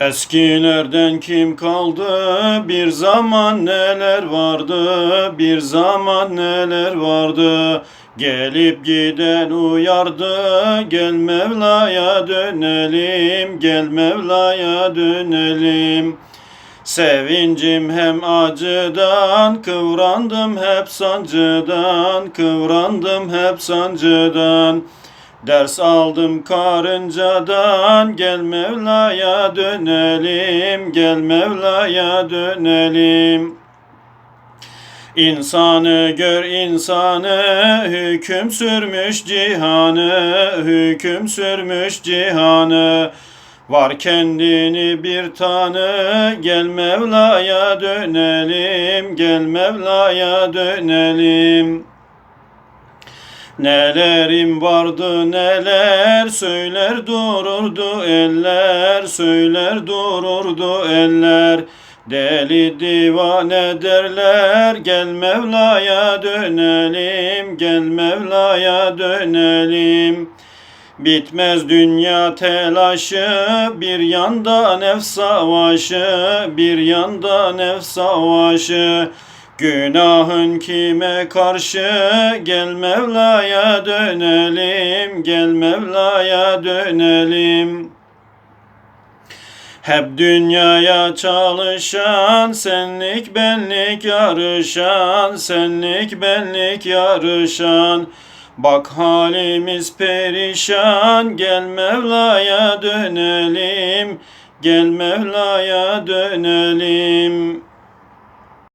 Eskilerden kim kaldı? Bir zaman neler vardı? Bir zaman neler vardı? Gelip giden uyardı. Gel Mevla'ya dönelim. Gel Mevla'ya dönelim. Sevincim hem acıdan, kıvrandım hep sancıdan, kıvrandım hep sancıdan. Ders aldım karıncadan, gel Mevla'ya dönelim, gel Mevla'ya dönelim. İnsanı gör insanı, hüküm sürmüş cihanı, hüküm sürmüş cihanı. Var kendini bir tanı, gel Mevla'ya dönelim, gel Mevla'ya dönelim. Nelerim vardı neler, söyler dururdu eller, söyler dururdu eller. Deli divane derler, gel Mevla'ya dönelim, gel Mevla'ya dönelim. Bitmez dünya telaşı, bir yanda nefs savaşı, bir yanda nefs savaşı. Günahın kime karşı, gel Mevla'ya dönelim, gel Mevla'ya dönelim. Hep dünyaya çalışan, senlik benlik yarışan, senlik benlik yarışan. Bak halimiz perişan, gel Mevla'ya dönelim, gel Mevla'ya dönelim.